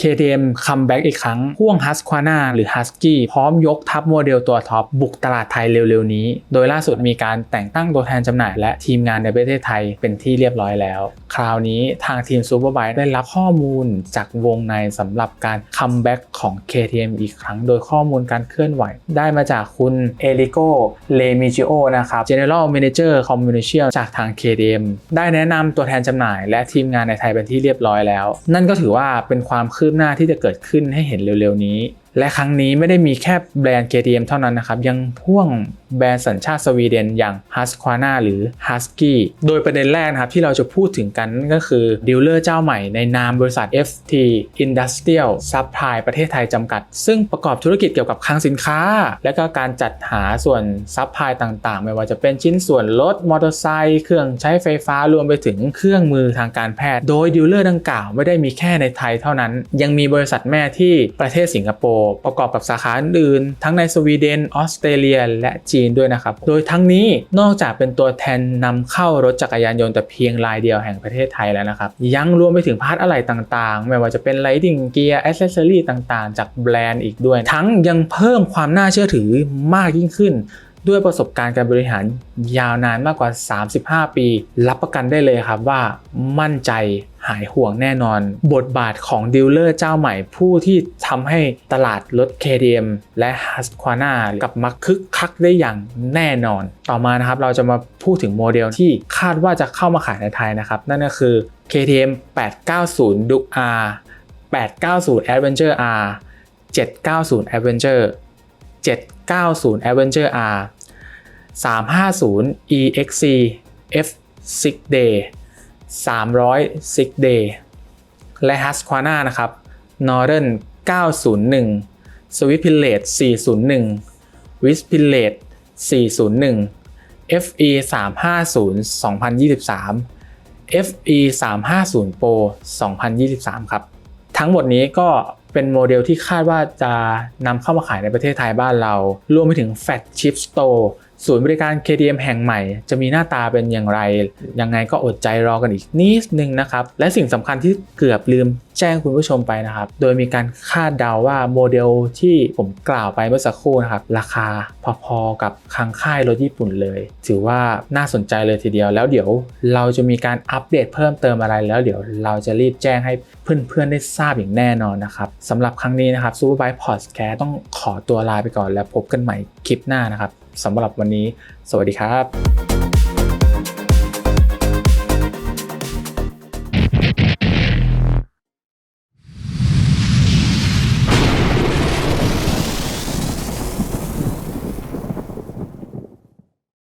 KTM คัมแบ็กอีกครั้งพ่วง Husqvarna หรือ Husky พร้อมยกทัพโมเดลตัวท็อปบุกตลาดไทยเร็วๆนี้ โดยล่าสุดมีการแต่งตั้งตัวแทนจำหน่ายและทีมงานในประเทศไทยเป็นที่เรียบร้อยแล้วคราวนี้ทางทีม Superbike ได้รับข้อมูลจากวงในสำหรับการคัมแบ็กของ KTM อีกครั้ง โดยข้อมูลการเคลื่อนไหว ได้มาจากคุณเอลิโกเลมิจิโอนะครับ General Manager Communication จากทาง KTM ได้แนะนำตัวแทนจำหน่าย และทีมงานในไทยเป็นที่เรียบร้อยแล้ว นั่นก็ถือว่าเป็นความคืบหน้าที่จะเกิดขึ้นให้เห็นเร็วๆนี้ และครั้งนี้ไม่ได้มีแค่แบรนด์ KTM เท่านั้นนะครับ ยังพ่วงแบรนด์สัญชาติสวีเดนอย่าง Husqvarna หรือ Husky โดยประเด็นแรกนะครับที่เราจะพูดถึงกันนั่นก็คือดีลเลอร์เจ้าใหม่ในนามบริษัท FT Industrial Supply ประเทศไทยจำกัด ซึ่งประกอบธุรกิจเกี่ยวกับคลังสินค้า และก็การจัดหาส่วนซัพพลายต่างๆ ไม่ว่าจะเป็นชิ้นส่วนรถมอเตอร์ไซค์เครื่องใช้ไฟฟ้ารวมไปถึงเครื่องมือทางการแพทย์ โดยดีลเลอร์ดังกล่าวไม่ได้มีแค่ในไทยเท่านั้น ยังมีบริษัทแม่ที่ประเทศสิงคโปร์ประกอบกับสาขาอื่นทั้งในสวีเดนออสเตรเลีย และจีนด้วยนะครับ โดยทั้งนี้นอกจากเป็นตัวแทนนำเข้ารถจักรยานยนต์แต่เพียงรายเดียวแห่งประเทศไทยแล้วนะครับ ยังรวมไปถึงพาร์ทอะไหล่ต่างๆ ไม่ว่าจะเป็นไลท์ i ิ g เกียร์อ c เซสซอรี่ต่างๆ จากแบรนด์อีกด้วย ทั้งยังเพิ่มความน่าเชื่อถือมากยิ่งขึ้นด้วยประสบการณ์การบริหารยาวนานมากกว่า 35 ปี รับประกันได้เลยครับว่ามั่นใจหายห่วงแน่นอน บทบาทของดีลเลอร์เจ้าใหม่ผู้ที่ทำให้ตลาดรถ KTM และ Husqvarna กลับมาคึกคักได้อย่างแน่นอน ต่อมานะครับเราจะมาพูดถึงโมเดลที่คาดว่าจะเข้ามาขายในไทยนะครับ นั่นก็คือ KTM 890 Duke R 890 Adventure R 790 Adventure 790 Adventure R 350 EXC F 6 Day 300 6 Day และ Husqvarna นะครับ Northern 901 Swift Pilot 401 w i s Pilot 401 FE 350 2023 FE 350 Pro 2023 ครับ ทั้งหมดนี้ก็ เป็นโมเดลที่คาดว่าจะนำเข้ามาขายในประเทศไทยบ้านเรา รวมไปถึง Fat Chip Store ศูนย์บริการ KDM แห่งใหม่ จะมีหน้าตาเป็นอย่างไร ยังไงก็อดใจรอกันอีกนิดนึงนะครับ และสิ่งสำคัญที่เกือบลืมแจ้งคุณผู้ชมไปนะครับ โดยมีการคาดเดาว่าโมเดลที่ผมกล่าวไปเมื่อสักครู่นะครับ ราคาพอๆกับคางค่ายรถญี่ปุ่นเลย ถือว่าน่าสนใจเลยทีเดียว แล้วเดี๋ยวเราจะมีการอัปเดตเพิ่มเติมอะไร แล้วเดี๋ยวเราจะรีบแจ้งให้เพื่อนๆได้ทราบอย่างแน่นอนนะครับสำหรับครั้งนี้นะครับ Superbike Podcast ต้องขอตัวลาไปก่อน แล้วพบกันใหม่คลิปหน้านะครับสำหรับวันนี้ สวัสดีครับ